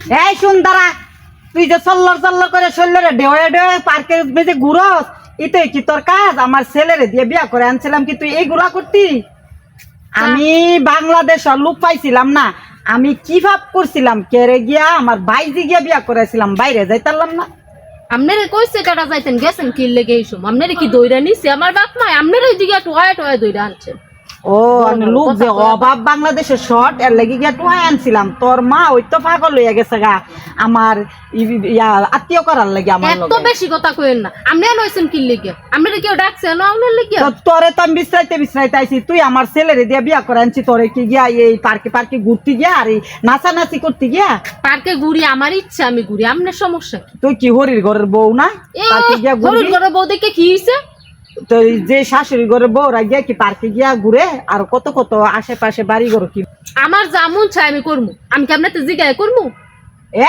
এই সুন্দরা তুই যে চল্লর চল্লর করে শরীরে ডেওয়ে ডেওয়ে পার্কের মেঝে ঘুরস এটাই কি তোর কাজ আমার ছেলেরে দিয়ে বিয়া করে আনছিলাম কি তুই এই ঘুরা করতি? আমি বাংলাদেশ লোক পাইছিলাম না আমি কি ভাব করছিলাম? কেড়ে গিয়া আমার বাইজি গিয়া বিয়া করেছিলাম বাইরে যাইতারলাম না। আপনারে কইছে কাটা যাইতেন গেছেন কি লেগে এই সময় আপনারে কি দইরা নিছে? আমার বাপ মাই আপনারে ওইদিকে ওয়াই টোয়া দইরা আনছেন। ও লোক যে অভাব বাংলাদেশের শর্ট এর লেগে গিয়া টুয়াই আনছিলাম। তোর মা ওই তো পাগল হইয়া গেছে গা। আমার ইয়া আত্মীয় করার লাগে আমার এত বেশি কথা কইেন না। আপনি নইছেন কি লেগে? আপনারে কেউ ডাকছে? না আপনার লেগে? তোরে তো আমি বিশ্রাইতে বিশ্রাইতে আইছি। তুই আমার ছেলেরে দিয়া বিয়া করে আনছি। তোরে কি গিয়া এই পার্কে পার্কে ঘুরতে গিয়া আর এই নাচানাচি করতে গিয়া? পার্কে ঘুরি আমার ইচ্ছা আমি ঘুরি। আপনার সমস্যা তুই কি হরির ঘরের বউ না? পার্কে গিয়া গরুর ঘুরবি ঘরে বউ দেখে কি হইছে? তো যে শাশুড়ি ঘরে বউরা গিয়া কি পার্কে গিয়া ঘুরে আর কত কত আশেপাশে বাড়ি ঘর কি? আমার যেমন চাই আমি করব আমি কি আপনার জিজ্ঞাসা করব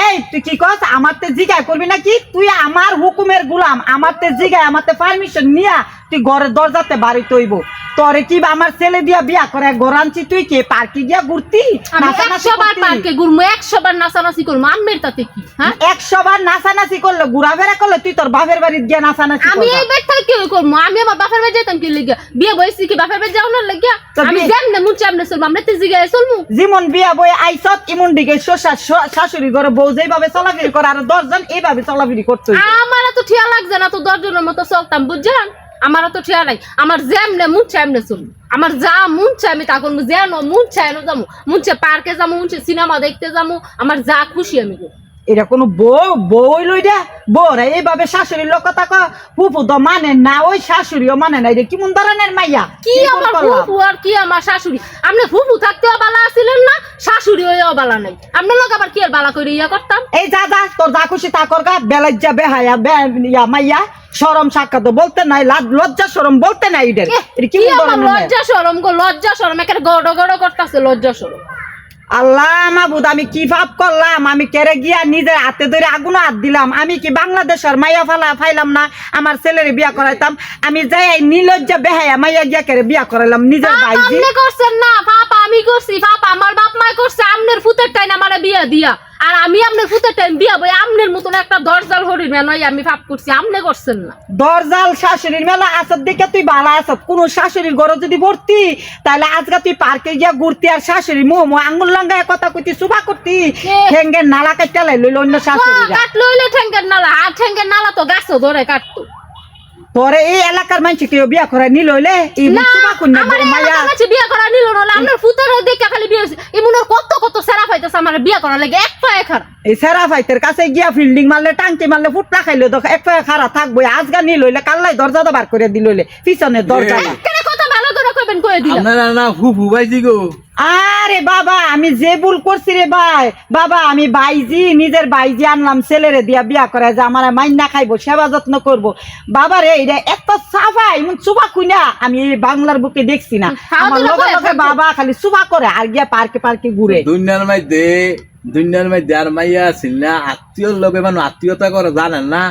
এই তুই কি কস? আমার তে জিগায় করবি নাকি? তুই আমার হুকুমের গুলাম আমার তে জিগায় আমার তে পারমিশন নিয়া তুই ঘরের দরজাতে বাড়ি তৈব। তোরে কি আমার ছেলে দিয়া বিয়া করে? ঘর আনছি তুই কি? পার্কে গিয়া ঘুরতি? একশো বার? পার্কে ঘুরবো একশো বার নাচানাচি করব আমের তাতে কি? হ্যাঁ? একশো বার নাচানাচি করলে ঘুরাফেরা করলে তুই তোর বাপের বাড়ির গিয়া নাচানাচি আমি। এই বেড থেকে কি করব আমি আমার বাপের বাড়ি যেতাম কি লেগে বিয়ে বয়সী কি বাপের বাড়ি যাওয়ার লেগে তো আমি বিয়ে- যেমনে মুচে আমনে চলবো আমরা তো জিগায় চলবো যেমন বিয়া বই আইসত ইমন দিকে শ্বশুর শাশুড়ি ঘরে বউ যেভাবে চলাফিরি করে আর দশজন এইভাবে চলাফিরি করতে। আমার তো ঠিয়া লাগছে না তো দশজনের মতো চলতাম বুঝছেন? আমার তো ঠিয়া নাই। আমার যেমনে মুন চাই এমনে চলবো। আমার যা মুন চাই আমি তা করব। যেন মুন চাই এনে যাব মুনছে পার্কে যাব মুনছে সিনেমা দেখতে যাব আমার যা খুশি আমি করব। এটা কোনো বউ বউ লই দে। বউরা এইভাবে শাশুড়ির লোক কয়, ফুফু তো মানে না ওই শাশুড়িও মানে না। এটা কেমন ধরনের মাইয়া? কি আমার? ফুফু আর কি আমার শাশুড়ি? আপনি ফুফু থাকতেও বালা আছিলেন না? শাশুড়ি হয়েও বালা নাই। আপনার লোক আবার কি আর বালা করে ইয়া করতাম? এই যা যা তোর যা খুশি তা কর গা। বেলাজ্জা বেহায়া বে- ইয়া মাইয়া। সরম সাক্ষাৎ বলতে নাই লাজ- লজ্জা সরম বলতে নাই এদের। এটা কি? লজ্জা সরম গো লজ্জা সরম একেবারে গড় গড় করতেছে লজ্জা সরম আল্লাহ মাবুদ আমি কি ভাব করলাম? আমি কেড়ে গিয়া নিজের হাতে ধরে আগুন হাত দিলাম। আমি কি বাংলাদেশের মাইয়া ফালা ফাইলাম না? আমার ছেলের বিয়া করাইতাম। আমি যাই নিলজ্জা বেহায়া মাইয়া গিয়া কেড়ে বিয়া করাইলাম নিজের ভাইজি। করছেন না পাপ আমি করছি পাপ আমার বাপ মাই করছে আমনের ফুতের টাইম আমার বিয়া দিয়া। আর আমি আপনার ফুতের টাইম বিয়া বই আমনের মতন একটা দরজাল হরির মেনয় আমি পাপ করছি আমনে করছেন না। দরজাল শাশুড়ির মেলা আসত দেখে তুই ভালো আসত কোন শাশুড়ির ঘরে যদি ভর্তি তাহলে আজকে তুই পার্কে গিয়া ঘুরতি আর শাশুড়ি মো মো আঙ্গুল লাঙ্গায় কথা কইতি সুবা করতি ঠেঙ্গের নালা কাটতে লইল অন্য শাশুড়ি কাট লইলে ঠেঙ্গের নালা আর ঠেঙ্গের নালা তো গাছও ধরে কাটতো। তোরে এই এলাকার মানুষ কেউ বিয়া করে নিল হইলে? এই না আমার মাইয়া এলাকার কাছে বিয়া করা নিল না আপনার ফুতের দেখে খালি বিয়ে হয়েছে এমন কত আমার বিয়া করা লাগে এক পায়ে খারাপ এই সেরা ফাইতের কাছে গিয়া ফিল্ডিং মারলে টাঙ্কি মারলে ফুটলা খাইলে দেখ এক পায়ে খারা থাকব। আজগা নিল লইলে কাল্লাই দরজা বার করে দিল পিছনে দরজা করে কবেন কয়ে দিলাম আপনারা না ফুফু বাইজি গো? আরে বাবা আমি যে ভুল করছি রে ভাই। বাবা আমি বাইজি নিজের বাইজি আনলাম ছেলেরে দিয়া বিয়া করে যে আমার মাইনা খাইবো সেবা যত্ন করব। বাবা রে এটা এত সাফা এমন চুপা খুইনা আমি এই বাংলার বুকে দেখছি না। আমার লগে লগে। বাবা খালি চুপা করে আর গিয়া পার্কে পার্কে ঘুরে। দুনিয়ার মধ্যে দুনিয়ার মধ্যে আর মাইয়া আছিল না আত্মীয়র লোকে মানুষ আত্মীয়তা করে জানেন না?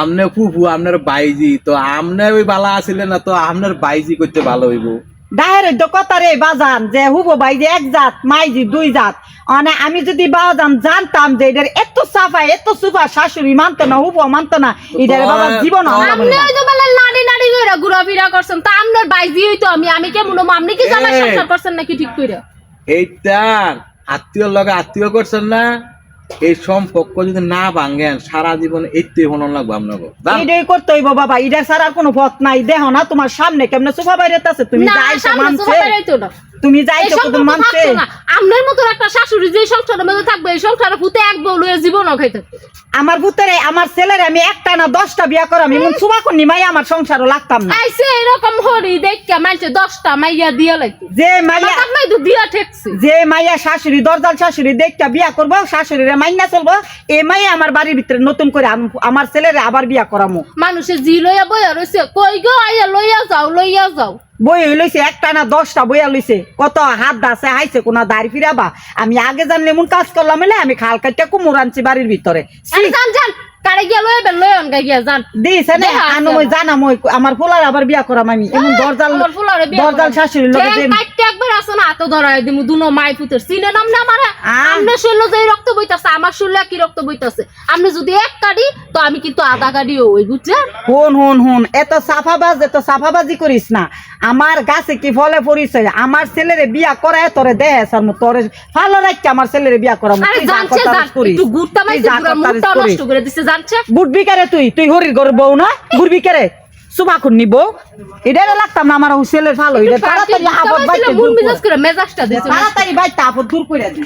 আমনে ফুফু আপনার বাইজি তো আমনে ওই বালা আছিলেন না তো আপনার বাইজি করতে ভালো হইব। ডাহের কথা রে বাজান যে হুবো ভাই যে এক জাত মাইজি দুই জাত। মানে আমি যদি বাজান জানতাম যে এটার এত সাফা এত সুফা শাশুড়ি মানতো না হুবো মানতো না এটার বাবা জীবন তোমার- আপনি ওই তো বেলা নাড়ি নাড়ি করে ঘোরাফেরা করছেন তা আপনার বাইজি হইতো আমি আমি কেমন? আপনি কি জামাই এ। সংসার করছেন নাকি ঠিক করে এইটার আত্মীয়র লগে আত্মীয় করছেন না? এই সম্পর্ক যদি না ভাঙেন সারা জীবন এইটাই হন লাগবে আপনাকে। এটাই করতে হইব বাবা এটা ছাড়া আর কোনো পথ নাই। দেহ না তোমার সামনে কেমনে সোফা বাইরে আছে তুমি না যাইছো সামনে মানছে। সোফা বেরাইতো না। তুমি এই যাইছো মানছে থাকতো না? মতো একটা শাশুড়ি যে সংসারের মধ্যে থাকবে এই সংসারে ফুতে এক বউ লইয়া জীবনও খাইতে আমার ভূতেরে আমার ছেলের আমি একটা না দশটা বিয়া করাম এমন সুবা মাই আমার সংসারও লাগতাম না। আইসে এরকম হরি দেখকে মাইছে দশটা মাইয়া দিয়া লাগতো যে মাইয়া মাই তো দিয়া ঠেকছে। যে মাইয়া শাশুড়ি দরজাল শাশুড়ি দেখটা বিয়া করব শাশুড়িরে মাইনা চলবো এ মাইয়া আমার বাড়ির ভিতরে নতুন করে। আমার ছেলেরে আবার বিয়া করামো। মানুষে জি লইয়া বইয়া রইছে কই গো আইয়া লইয়া যাও লইয়া যাও। বই লইছে একটা না দশটা বইয়া লইছে। কত হাত দাসে হাইছে কোনা দাড়ি ফিরাবা। আমি আগে জানলে এমন কাজ করলাম এলে আমি খাল কাটটা কুমুর আনছি বাড়ির ভিতরে। কারে গিয়া লয়ে লয়ে গিয়া জান। দিছে না আনো মই। জানা মই আমার ফুলার আবার বিয়া করাম আমি। এমন দরজাল দরজাল। লগে একবার আসো না হাতে ধরায় দিমু দুনো মাই পুতের। সিনে নাম না আমারে আমনে শুনলো যে রক্ত বইতাছে আমার শুনলে কি রক্ত বইতাছে। আপনি যদি এক কাটি তো আমি কিন্তু আধা কাটিও ওই বুঝছেন? হুন হুন হুন এত সাফাবাজ এত সাফাবাজি করিস না। আমার গাছে কি ফলে পরিচয় আমার ছেলেরে বিয়া করায় তোরে দেহে সার তোরে ভালো রাখছে আমার ছেলেরে বিয়া করা আরে জানছে জান একটু গুড়টা মাইছে পুরো মুখটা নষ্ট করে দিছে জানছে? বুটবি কারে তুই? তুই হরির ঘর বউ না? বুড়বি কারে সুমা খুন নিব। এটারে লাগতাম না আমার ছেলের ভালো। এটা তাড়াতাড়ি আপদ বাইতে মন দূর করে মেজাজটা দিছে। তাড়াতাড়ি বাইতে আপদ দূর করে দি